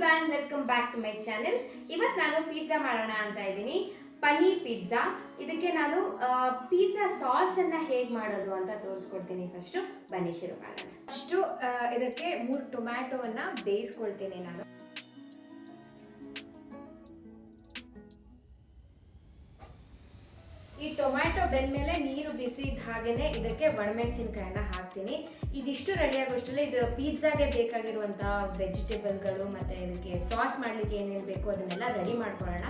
Everyone welcome back to my channel ಇವತ್ತು ನಾನು pizza ಮಾಡೋಣ ಅಂತ ಇದ್ದೀನಿ. ಪನ್ನೀರ್ ಪಿಜ್ಜಾ ಇದಕ್ಕೆ ನಾನು ಪಿಜ್ಜಾ ಸಾಸ್ ಅನ್ನ ಹೇಗೆ ಮಾಡೋದು ಅಂತ ತೋರಿಸ್ಕೊಡ್ತೀನಿ ಫಸ್ಟು ಬನ್ನಿ ಶುರು ಮಾಡೋಣ. ಫಸ್ಟು ಇದಕ್ಕೆ ಮೂರು ಟೊಮ್ಯಾಟೋವನ್ನು ಬೇಯಿಸ್ಕೊಳ್ತೀನಿ ನಾನು. ಈ ಟೊಮ್ಯಾಟೊ ಬೆಂದ್ಮೇಲೆ ನೀರು ಬಿಸಿ ಇದ್ದ ಹಾಗೇನೆ ಇದಕ್ಕೆ ಒಣಮೆಣಸಿನ್ಕಾಯನ್ನ ಹಾಕ್ತೀನಿ. ಇದಿಷ್ಟು ರೆಡಿ ಆಗೋಷ್ಟರಲ್ಲಿ ಇದು ಪಿಜ್ಜಾಗೆ ಬೇಕಾಗಿರುವಂಥ ವೆಜಿಟೇಬಲ್ಗಳು ಮತ್ತೆ ಇದಕ್ಕೆ ಸಾಸ್ ಮಾಡ್ಲಿಕ್ಕೆ ಏನೇನು ಬೇಕು ಅದನ್ನೆಲ್ಲ ರೆಡಿ ಮಾಡ್ಕೊಳ್ಳೋಣ.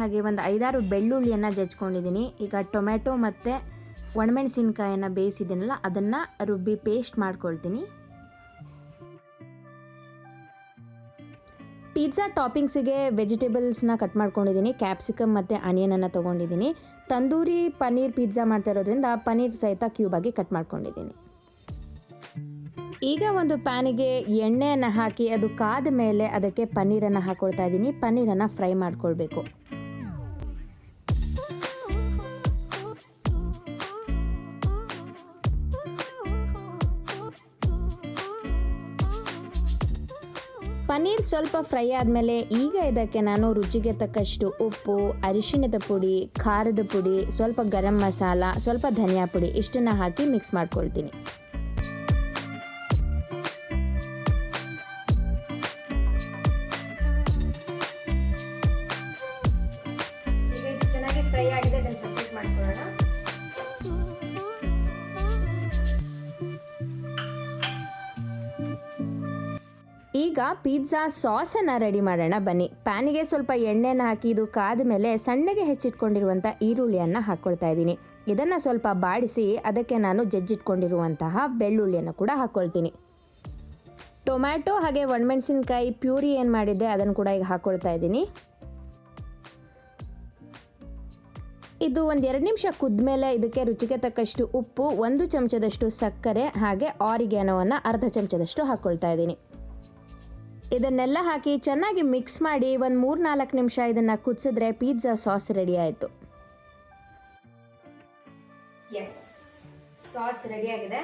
ಹಾಗೆ ಒಂದು ಐದಾರು ಬೆಳ್ಳುಳ್ಳಿಯನ್ನು ಜಜ್ಕೊಂಡಿದ್ದೀನಿ. ಈಗ ಟೊಮೆಟೊ ಮತ್ತು ಒಣಮೆಣಸಿನ್ಕಾಯನ್ನು ಬೇಯಿಸಿದ್ದೀನಲ್ಲ, ಅದನ್ನು ರುಬ್ಬಿ ಪೇಸ್ಟ್ ಮಾಡ್ಕೊಳ್ತೀನಿ. ಪಿಜ್ಜಾ ಟಾಪಿಂಗ್ಸಿಗೆ ವೆಜಿಟೇಬಲ್ಸ್ನ ಕಟ್ ಮಾಡ್ಕೊಂಡಿದ್ದೀನಿ. ಕ್ಯಾಪ್ಸಿಕಮ್ ಮತ್ತು ಆನಿಯನನ್ನು ತೊಗೊಂಡಿದ್ದೀನಿ. ತಂದೂರಿ ಪನ್ನೀರ್ ಪಿಜ್ಜಾ ಮಾಡ್ತಾ ಇರೋದ್ರಿಂದ ಪನ್ನೀರ್ ಸಹಿತ ಕ್ಯೂಬಾಗಿ ಕಟ್ ಮಾಡ್ಕೊಂಡಿದ್ದೀನಿ. ಈಗ ಒಂದು ಪ್ಯಾನಿಗೆ ಎಣ್ಣೆಯನ್ನು ಹಾಕಿ, ಅದು ಕಾದ ಮೇಲೆ ಅದಕ್ಕೆ ಪನ್ನೀರನ್ನು ಹಾಕ್ಕೊಳ್ತಾ ಇದ್ದೀನಿ. ಪನ್ನೀರನ್ನು ಫ್ರೈ ಮಾಡ್ಕೊಳ್ಬೇಕು. ಪನ್ನೀರ್ ಸ್ವಲ್ಪ ಫ್ರೈ ಆದಮೇಲೆ ಈಗ ಇದಕ್ಕೆ ನಾನು ರುಚಿಗೆ ತಕ್ಕಷ್ಟು ಉಪ್ಪು, ಅರಿಶಿಣದ ಪುಡಿ, ಖಾರದ ಪುಡಿ, ಸ್ವಲ್ಪ ಗರಂ ಮಸಾಲ, ಸ್ವಲ್ಪ ಧನಿಯಾ ಪುಡಿ ಇಷ್ಟನ್ನು ಹಾಕಿ ಮಿಕ್ಸ್ ಮಾಡ್ಕೊಳ್ತೀನಿ. ಚೆನ್ನಾಗಿ ಫ್ರೈ ಆಗಿದೆ ಈಗ ಪಿಜ್ಜಾ ಸಾಸನ್ನು ರೆಡಿ ಮಾಡೋಣ, ಬನ್ನಿ. ಪ್ಯಾನಿಗೆ ಸ್ವಲ್ಪ ಎಣ್ಣೆನ ಹಾಕಿ ಇದು ಕಾದ ಮೇಲೆ ಸಣ್ಣಗೆ ಹೆಚ್ಚಿಟ್ಕೊಂಡಿರುವಂಥ ಈರುಳ್ಳಿಯನ್ನು ಹಾಕ್ಕೊಳ್ತಾ ಇದ್ದೀನಿ. ಇದನ್ನು ಸ್ವಲ್ಪ ಬಾಡಿಸಿ ಅದಕ್ಕೆ ನಾನು ಜಜ್ಜಿಟ್ಕೊಂಡಿರುವಂತಹ ಬೆಳ್ಳುಳ್ಳಿಯನ್ನು ಕೂಡ ಹಾಕ್ಕೊಳ್ತೀನಿ ಟೊಮ್ಯಾಟೊ ಹಾಗೆ ಒಣಮೆಣಸಿನ್ಕಾಯಿ ಪ್ಯೂರಿ ಏನು ಮಾಡಿದ್ದೆ ಅದನ್ನು ಕೂಡ ಈಗ ಹಾಕ್ಕೊಳ್ತಾ ಇದ್ದೀನಿ. ಇದು ಒಂದು ಎರಡು ನಿಮಿಷ ಕುದ್ಮೇಲೆ ಇದಕ್ಕೆ ರುಚಿಗೆ ತಕ್ಕಷ್ಟು ಉಪ್ಪು, ಒಂದು ಚಮಚದಷ್ಟು ಸಕ್ಕರೆ, ಹಾಗೆ ಆರಿಗ್ಯಾನೋವನ್ನು ಅರ್ಧ ಚಮಚದಷ್ಟು ಹಾಕ್ಕೊಳ್ತಾ ಇದ್ದೀನಿ. ಇದನ್ನೆಲ್ಲ ಹಾಕಿ ಚೆನ್ನಾಗಿ ಮಿಕ್ಸ್ ಮಾಡಿ ಒಂದು ಮೂರು ನಾಲ್ಕು ನಿಮಿಷ ಇದನ್ನು ಕುದಿಸಿದ್ರೆ ಪಿಜ್ಜಾ ಸಾಸ್ ರೆಡಿ ಆಯಿತು. ಎಸ್ ಸಾಸ್ ರೆಡಿ ಆಗಿದೆ.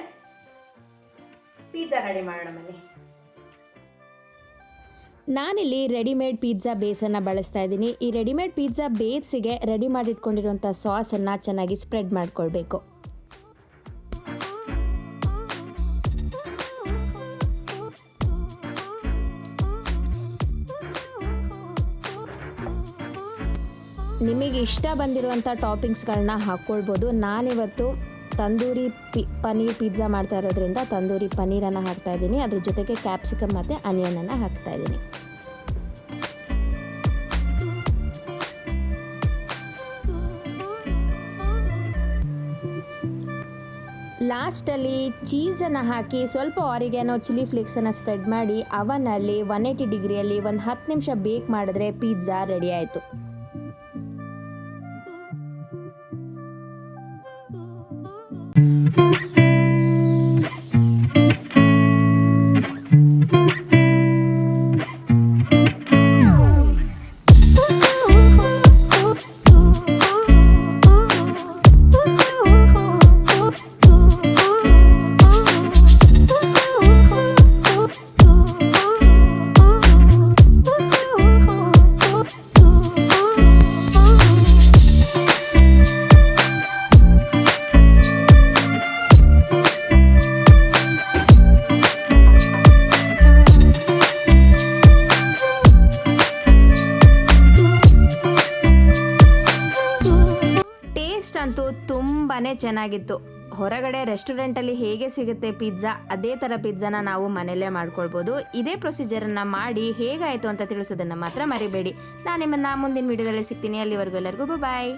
ಪಿಜ್ಜಾ ರೆಡಿ ಮಾಡೋಣ ಬನ್ನಿ. ನಾನಿಲ್ಲಿ ರೆಡಿಮೇಡ್ ಪಿಜ್ಜಾ ಬೇಸನ್ನು ಬಳಸ್ತಾ ಇದ್ದೀನಿ. ಈ ರೆಡಿಮೇಡ್ ಪಿಜ್ಜಾ ಬೇಸಿಗೆ ರೆಡಿ ಮಾಡಿಟ್ಕೊಂಡಿರುವಂಥ ಸಾಸನ್ನು ಚೆನ್ನಾಗಿ ಸ್ಪ್ರೆಡ್ ಮಾಡ್ಕೊಳ್ಬೇಕು. ನಿಮಗೆ ಇಷ್ಟ ಬಂದಿರುವಂಥ ಟಾಪಿಂಗ್ಸ್ಗಳನ್ನ ಹಾಕ್ಕೊಳ್ಬೋದು. ನಾನಿವತ್ತು ತಂದೂರಿ ಪಿ, ಪನ್ನೀರ್ ಪಿಜ್ಜಾ ಮಾಡ್ತಾ ಇರೋದ್ರಿಂದ ತಂದೂರಿ ಪನ್ನೀರನ್ನು ಹಾಕ್ತಾ ಇದ್ದೀನಿ. ಅದ್ರ ಜೊತೆಗೆ ಕ್ಯಾಪ್ಸಿಕಮ್ ಮತ್ತು ಅನಿಯನನ್ನು ಹಾಕ್ತಾ ಇದ್ದೀನಿ. ಲಾಸ್ಟಲ್ಲಿ ಚೀಸನ್ನು ಹಾಕಿ ಸ್ವಲ್ಪ ಆರಿಗೆನೋ ಚಿಲ್ಲಿ ಫ್ಲೇಕ್ಸನ್ನು ಸ್ಪ್ರೆಡ್ ಮಾಡಿ ಅವನಲ್ಲಿ ಒನ್ ಏಯ್ಟಿ ಡಿಗ್ರಿಯಲ್ಲಿ ಒಂದು ಹತ್ತು ನಿಮಿಷ ಬೇಕ್ ಮಾಡಿದ್ರೆ ಪಿಜ್ಜಾ ರೆಡಿ ಆಯಿತು. Mm-hmm. ಅಂತೂ ತುಂಬಾ ಚೆನ್ನಾಗಿತ್ತು. ಹೊರಗಡೆ ರೆಸ್ಟೋರೆಂಟಲ್ಲಿ ಹೇಗೆ ಸಿಗುತ್ತೆ ಪಿಜ್ಜಾ, ಅದೇ ಥರ ಪಿಜ್ಜಾನ ನಾವು ಮನೆಯಲ್ಲೇ ಮಾಡ್ಕೊಳ್ಬೋದು. ಇದೇ ಪ್ರೊಸೀಜರನ್ನು ಮಾಡಿ ಹೇಗಾಯಿತು ಅಂತ ತಿಳಿಸೋದನ್ನು ಮಾತ್ರ ಮರಿಬೇಡಿ. ನಾನು ನಿಮ್ಮನ್ನು ಮುಂದಿನ ವಿಡಿಯೋದಲ್ಲಿ ಸಿಗ್ತೀನಿ. ಅಲ್ಲಿವರೆಗೂ ಎಲ್ಲರಿಗೂ ಬಾಯ್